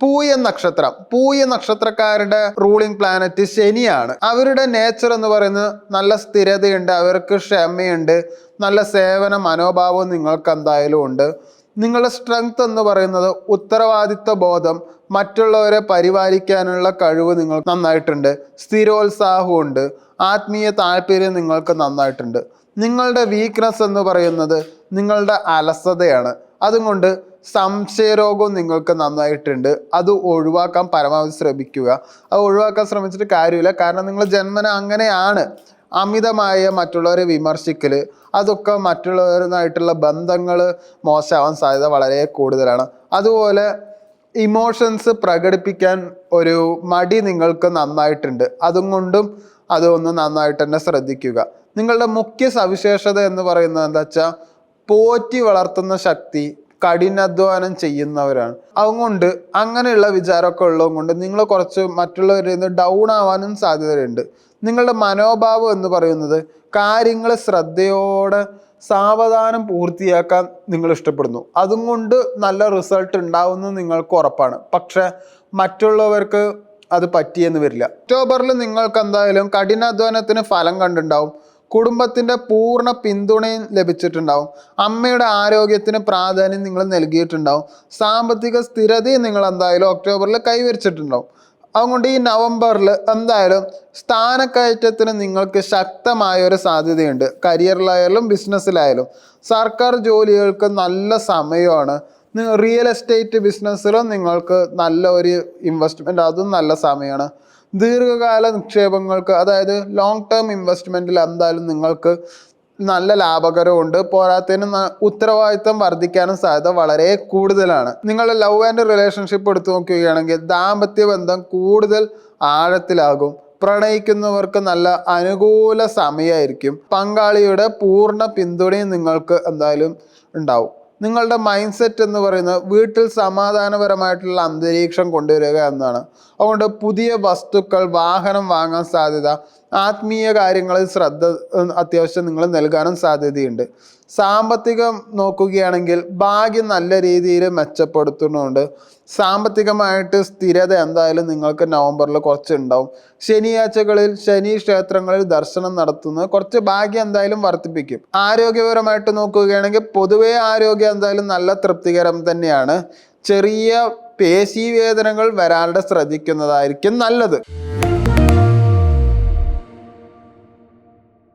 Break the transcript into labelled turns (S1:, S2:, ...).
S1: പൂയ നക്ഷത്രം. പൂയ നക്ഷത്രക്കാരുടെ ruling planet ശനിയാണ്. അവരുടെ നേച്ചർ എന്ന് പറയുന്നത് നല്ല സ്ഥിരതയുണ്ട് അവർക്ക് ക്ഷമയുണ്ട് നല്ല സേവന മനോഭാവം നിങ്ങൾക്ക് എന്തായാലും ഉണ്ട്. നിങ്ങളുടെ സ്ട്രെങ്ത് എന്ന് പറയുന്നത് ഉത്തരവാദിത്വ ബോധം മറ്റുള്ളവരെ പരിപാലിക്കാനുള്ള കഴിവ് നിങ്ങൾക്ക് നന്നായിട്ടുണ്ട്. സ്ഥിരോത്സാഹമുണ്ട് ആത്മീയ താല്പര്യം നിങ്ങൾക്ക് നന്നായിട്ടുണ്ട്. നിങ്ങളുടെ വീക്ക്നെസ് എന്ന് പറയുന്നത് നിങ്ങളുടെ അലസതയാണ്. അതുകൊണ്ട് സംശയരോഗവും നിങ്ങൾക്ക് നന്നായിട്ടുണ്ട്. അത് ഒഴിവാക്കാൻ പരമാവധി ശ്രമിക്കുക. അത് ഒഴിവാക്കാൻ ശ്രമിച്ചിട്ട് കാര്യമില്ല. കാരണം നിങ്ങൾ ജന്മന അങ്ങനെയാണ്. അമിതമായ മറ്റുള്ളവരെ വിമർശിക്കൽ അതൊക്കെ മറ്റുള്ളവരുമായിട്ടുള്ള ബന്ധങ്ങൾ മോശമാവാൻ സാധ്യത വളരെ കൂടുതലാണ്. അതുപോലെ ഇമോഷൻസ് പ്രകടിപ്പിക്കാൻ ഒരു മടി നിങ്ങൾക്ക് നന്നായിട്ടുണ്ട്. അതും കൊണ്ടും അതൊന്ന് നന്നായിട്ട് തന്നെ ശ്രദ്ധിക്കുക. നിങ്ങളുടെ മുഖ്യ സവിശേഷത എന്ന് പറയുന്നത് എന്താ വെച്ചാൽ പോറ്റി വളർത്തുന്ന ശക്തി കഠിനാധ്വാനം ചെയ്യുന്നവരാണ്. അതുകൊണ്ട് അങ്ങനെയുള്ള വിചാരമൊക്കെ ഉള്ളത് കൊണ്ട് നിങ്ങൾ കുറച്ച് മറ്റുള്ളവരിൽ നിന്ന് ഡൗൺ ആവാനും സാധ്യതയുണ്ട്. നിങ്ങളുടെ മനോഭാവം എന്ന് പറയുന്നത് കാര്യങ്ങൾ ശ്രദ്ധയോടെ സാവധാനം പൂർത്തിയാക്കാൻ നിങ്ങൾ ഇഷ്ടപ്പെടുന്നു. അതും കൊണ്ട് നല്ല റിസൾട്ട് ഉണ്ടാവുമെന്ന് നിങ്ങൾക്ക് ഉറപ്പാണ്. പക്ഷെ മറ്റുള്ളവർക്ക് അത് പറ്റിയെന്ന് വരില്ല. ഒക്ടോബറിൽ നിങ്ങൾക്ക് എന്തായാലും കഠിനാധ്വാനത്തിന് ഫലം കണ്ടിട്ടുണ്ടാവും. കുടുംബത്തിന്റെ പൂർണ പിന്തുണയും ലഭിച്ചിട്ടുണ്ടാവും. അമ്മയുടെ ആരോഗ്യത്തിന് പ്രാധാന്യം നിങ്ങൾ നൽകിയിട്ടുണ്ടാവും. സാമ്പത്തിക സ്ഥിരതയും നിങ്ങൾ എന്തായാലും ഒക്ടോബറിൽ കൈവരിച്ചിട്ടുണ്ടാവും. അതുകൊണ്ട് ഈ നവംബറിൽ എന്തായാലും സ്ഥാനക്കയറ്റത്തിന് നിങ്ങൾക്ക് ശക്തമായ ഒരു സാധ്യതയുണ്ട്. കരിയറിലായാലും ബിസിനസ്സിലായാലും. സർക്കാർ ജോലികൾക്ക് നല്ല സമയമാണ്. റിയൽ എസ്റ്റേറ്റ് ബിസിനസ്സിലും നിങ്ങൾക്ക് നല്ല ഒരു ഇൻവെസ്റ്റ്മെന്റ് അതും നല്ല സമയമാണ്. ദീർഘകാല നിക്ഷേപങ്ങൾക്ക് അതായത് ലോങ് ടേം ഇൻവെസ്റ്റ്മെന്റിൽ എന്തായാലും നിങ്ങൾക്ക് നല്ല ലാഭകരമുണ്ട് പോരാത്തതിന് ഉത്തരവാദിത്തം വർദ്ധിക്കാനും സാധ്യത വളരെ കൂടുതലാണ്. നിങ്ങൾ ലവ് ആൻഡ് റിലേഷൻഷിപ്പ് എടുത്തു നോക്കുകയാണെങ്കിൽ ദാമ്പത്യ ബന്ധം കൂടുതൽ ആഴത്തിലാകും. പ്രണയിക്കുന്നവർക്ക് നല്ല അനുകൂല സമയമായിരിക്കും. പങ്കാളിയുടെ പൂർണ പിന്തുണയും നിങ്ങൾക്ക് എന്തായാലും ഉണ്ടാവും. നിങ്ങളുടെ മൈൻഡ് സെറ്റ് എന്ന് പറയുന്നത് വീട്ടിൽ സമാധാനപരമായിട്ടുള്ള അന്തരീക്ഷം കൊണ്ടുവരിക എന്നതാണ്. അതുകൊണ്ട് പുതിയ വസ്തുക്കൾ വാഹനം വാങ്ങാൻ സാധ്യത ആത്മീയ കാര്യങ്ങളിൽ ശ്രദ്ധ അത്യാവശ്യം നിങ്ങൾ നൽകാനും സാധ്യതയുണ്ട്. സാമ്പത്തികം നോക്കുകയാണെങ്കിൽ ഭാഗ്യം നല്ല രീതിയിൽ മെച്ചപ്പെടുത്തുന്നുണ്ട്. സാമ്പത്തികമായിട്ട് സ്ഥിരത എന്തായാലും നിങ്ങൾക്ക് നവംബറിൽ കുറച്ച് ഉണ്ടാവും ശനിയാഴ്ചകളിൽ ശനി ക്ഷേത്രങ്ങളിൽ ദർശനം നടത്തുന്നത് കുറച്ച് ഭാഗ്യം എന്തായാലും വർദ്ധിപ്പിക്കും. ആരോഗ്യപരമായിട്ട് നോക്കുകയാണെങ്കിൽ പൊതുവേ ആരോഗ്യം എന്തായാലും നല്ല തൃപ്തികരം തന്നെയാണ്. ചെറിയ പേശീവേദനകൾ വരാണ്ട് ശ്രദ്ധിക്കുന്നതായിരിക്കും നല്ലത്.